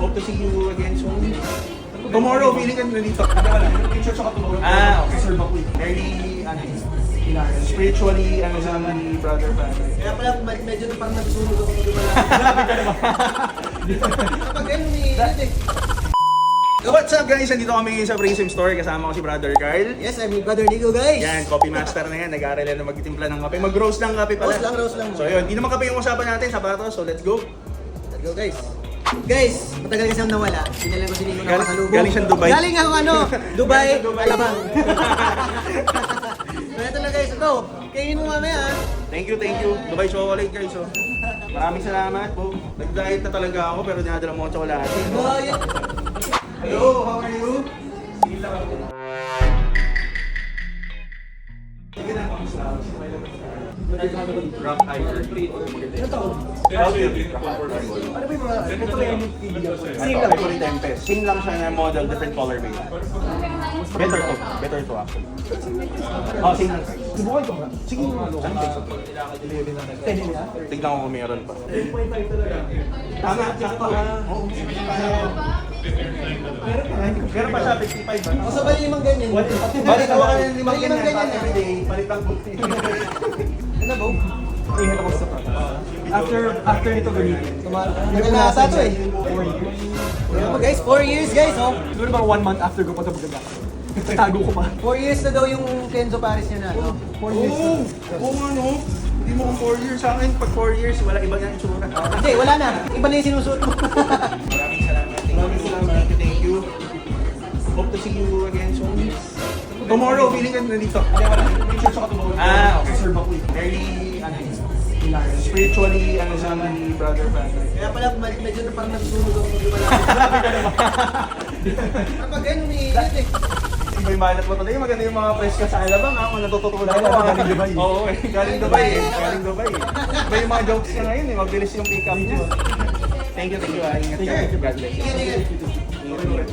Hope to see you again soon. Tomorrow, feeling ka nandito. Picture sa katulog. Ah, okay. Sir Bakuy. Very, ano spiritually, ano sa ni brother family. Kaya pala med- medyo na parang nagsunog ako nung lumala. Kapag ganun, umiinit eh. What's up guys? Nandito kami sa Prism Store. Kasama ko si brother Carl. Yes, I'm your brother Nico, guys. Yan, coffee master na yan. Nag-aaral yan na magtimpla ng kape. Mag-roast lang kape pala. Roast lang, roast lang. So yun, hindi naman kape yung usapan natin. Sapatos, so let's go. Let's go, guys. Guys, matagal kasi ang nawala. Sinala ko si Nico na Galing- pasalubong. galing siyang Dubai. Galing ako ano, Dubai, Galing sa Dubai. Alabang. so ito lang guys, ito. Kainin mo mamaya ah. Thank you, thank you. Dubai Chocolate guys. So. Maraming salamat po. Nag-diet na talaga ako pero dinadala mo ako chocolate. Boy, Hello, how are you? Rock Ivory. Ano ba mga... Ito ba yung ibigyan ko? Same lang. Ivory siya na model, different colorway. Better to. Better to actually. Oh, same lang. Subukan ko nga. Sige ano. Saan na? Tignan ko kung meron pa. 3.5 talaga. Tama, sakto ha. Oo. Pero pa, Meron pa siya, 55 ba? ako sa bali limang ganyan. Balik ako ka ng limang ganyan. Everyday, palit lang po. Ano ba? Ingat ako sa pata. After, after nito gamitin. Tagal na ata to eh. 4 years. Ano ba guys? 4 years guys oh. Siguro mga 1 month after ko pa ito magagamit. Tatago ko pa. 4 years na daw yung Kenzo Paris niya na. no? 4 years. Oo, oo nga no. Hindi mo kung 4 years. Sa akin, pag 4 years, wala iba na itsura. Hindi, wala na. Iba na yung sinusuot mo. Maraming salamat. Maraming salamat. Thank you, thank you. Hope to see you again soon. Tomorrow, feeling ka nandito. Picture sa katulog. Ah, okay. Sir Bakuy. Very, ano yun, spiritually, ano sa ni brother family. Kaya pala med- medyo na parang nagsunog ako. Kapag ganun, umiinit eh. Yung banat mo talaga. Maganda yung mga press ka sa Alabang ha. Kung natututunan mo. na galing Dubai. Oo, eh. Galing Dubai eh. Galing Dubai eh. Yung mga jokes ka ngayon eh. Mabilis yung pick up niya. Thank you, thank you. ah. Ingat ka. God bless.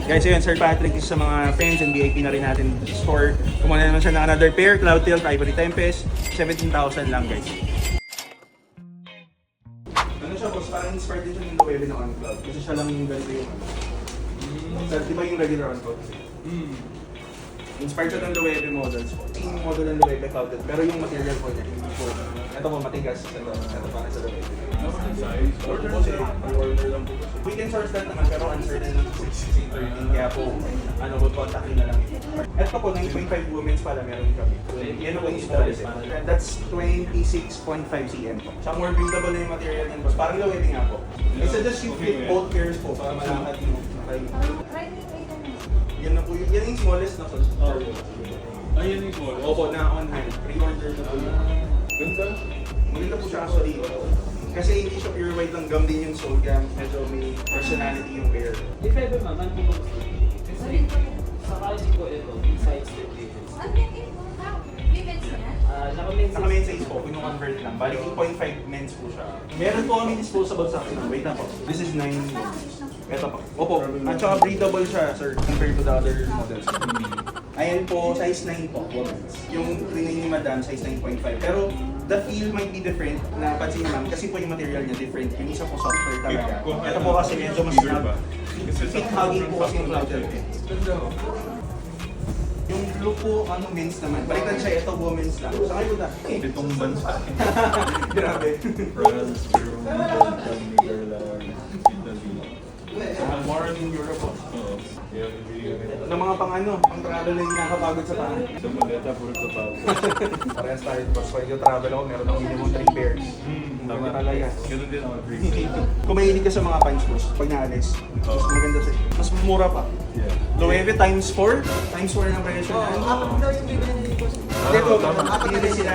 Guys, ayun, Sir Patrick is sa mga friends and VIP na rin natin store. Kumuha na naman siya ng another pair, Cloud Tilt, Ivory Tempest. 17,000 lang, guys. Ano siya, boss? Parang inspired din siya ng Loewe na on cloud. Kasi siya lang yung ganito yung ano. Sa, di ba yung regular on cloud? Inspired siya ng Loewe models po. Yung model ng Loewe cloud Tilt. Pero yung material po niya, hindi po. Ito po, matigas. Ito, ito pa sa Loewe. Order lang po. We can source that naman pero uncertain lang po 1613 kaya po ano po contact nyo na lang. Ito po 9.5 women's pala meron kami. Yan po yung smallest. eh. That's 26.5 cm po. Siya more breathable na yung material niyan boss. Parang low nga po. I suggest you fit both pairs po para malakad mo. Okay. Yan na po yung, yan yung smallest na po. Ayun yung small. Opo, na on hand. Pre-order na po yun. Ganda. Maganda po siya actually. Kasi hindi siya pure white lang gum din yung soul gum. Medyo may personality yung pair. If ever ma'am, ano po Kasi sa college ko ito, inside stipulations. Ah, naka-main Naka main size po, kung convert lang. Bali 8.5 men's po siya. Meron po kami disposable sa akin. Wait na po. This is 9 Ito po. Opo. At saka breathable siya, sir, compared to the other models. Ayan po, size 9 po, women's. Yung trinay ni Madam, size 9.5. Pero the feel might be different na pansin ma'am, kasi po yung material niya different. Yung isa po softer talaga. Ito po kasi medyo mas ba? Fit hugging po kasi yung cloud Yung blue po, ano, men's naman. Balikan siya, ito women's lang. Sa kayo na. Pitong bansa. Grabe. France. Ah, more in Europe. Oo. Kami. Ng mga pang ano, pang travel na hindi nakakapagod sa paa. Sa Maleta, puro sa tao. Parehas tayo, boss. Pag yung travel ako, meron akong minimum 3 pairs. Hmm, Tama talaga. Ganun din ako, Kung mahilig ka sa mga pants boss, pag naalis, mas maganda sa Mas mura pa. Yeah. Loewe times 4, times 4 ng presyo Oh, na. apat daw yung bibili ni Nico. Ito, pinili sila.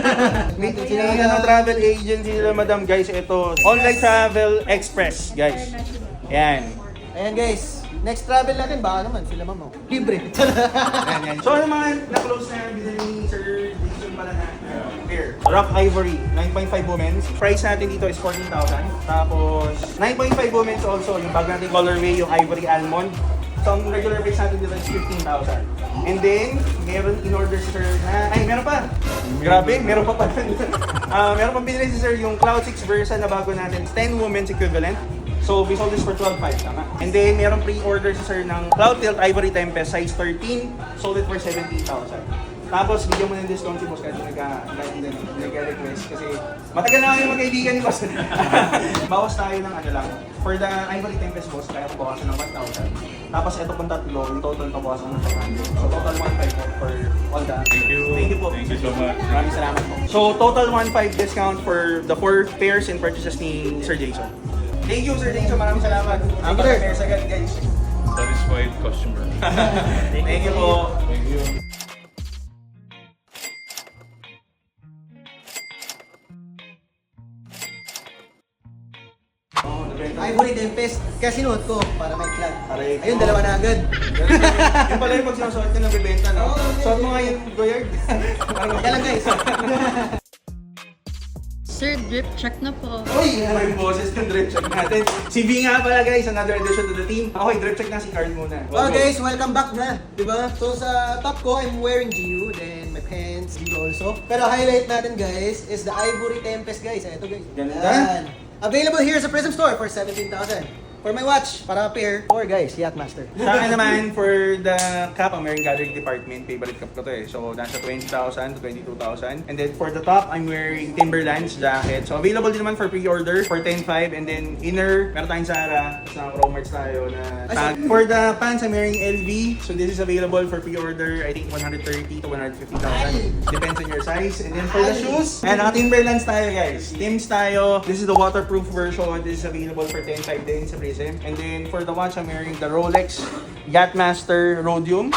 May sila ano, travel agency nila, madam. Guys, ito. Online Travel Express, guys. Yan. Ayan guys, next travel natin, baka naman sila ma'am. oh. Libre. Yan, yan. So, ano mga na-close na binili ni Sir Jason pala na uh? Rock Ivory, 9.5 women's. Price natin dito is 14,000. Tapos, 9.5 women's also, yung bag natin colorway, yung Ivory Almond. So, ang regular price natin dito is 15,000. And then, meron in order si Sir na, ay, meron pa. Grabe, meron pa pala. Ah, meron pa binili si Sir yung Cloud 6 Versa na bago natin, 10 women's equivalent. So, we sold this for 12.5, tama? And then, meron pre-order si sir ng Cloud Tilt Ivory Tempest size 13, sold it for 17,000. Tapos, bigyan mo ng discount si Boss kasi nagka, nagka-request kasi matagal na kami magkaibigan ni Boss. Bawas tayo ng ano lang. For the Ivory Tempest Boss, kaya ko bawasan ng 1,000. Tapos, ito pong tatlo, yung total pabawasan ng 500. So, total 1,500 po for all the... Thank you. Thank you po. Thank you so much. Maraming salamat po. So, total 1.5 discount for the four pairs and purchases ni Sir Jason. Thank you, Sir Jason. Maraming salamat. Sir. pairs agad, guys. Satisfied customer. Thank you po. Thank you. Tempest. Kaya sinuot ko para may clag. Aray. Ayun, dalawa na agad. Yung pala yung pag sinusuot ka ng bibenta, no? Suot mo nga yung Goyard. Kaya lang guys. Sir, drip check na po. Uy, ano yung boses ng drip check natin. Si V nga pala guys, another addition to the team. Okay, drip check na si Carl muna. Oh guys, welcome back na. Diba? So sa top ko, I'm wearing GU. Then pants dito also. Pero highlight natin guys is the Ivory Tempest guys. Ito guys. Ganda. Yan. Available here sa Prism Store for 17,000. For my watch, para pair. Or guys, Yachtmaster. Sa akin naman, for the cap, ang wearing gathering department, favorite cap ko to eh. So, nasa 20,000 to 22,000. And then for the top, I'm wearing Timberlands jacket. So, available din naman for pre-order for 10,500. And then inner, meron tayong Zara. Tapos naka Romerts tayo na tag. For the pants, I'm wearing LV. So, this is available for pre-order, I think 130 to 150,000. Depends on your size. And then for the shoes, and naka Timberlands tayo guys. Tims tayo. This is the waterproof version. This is available for 10,500 din sa Prism. And then for the watch, I'm wearing the Rolex Yachtmaster Rhodium.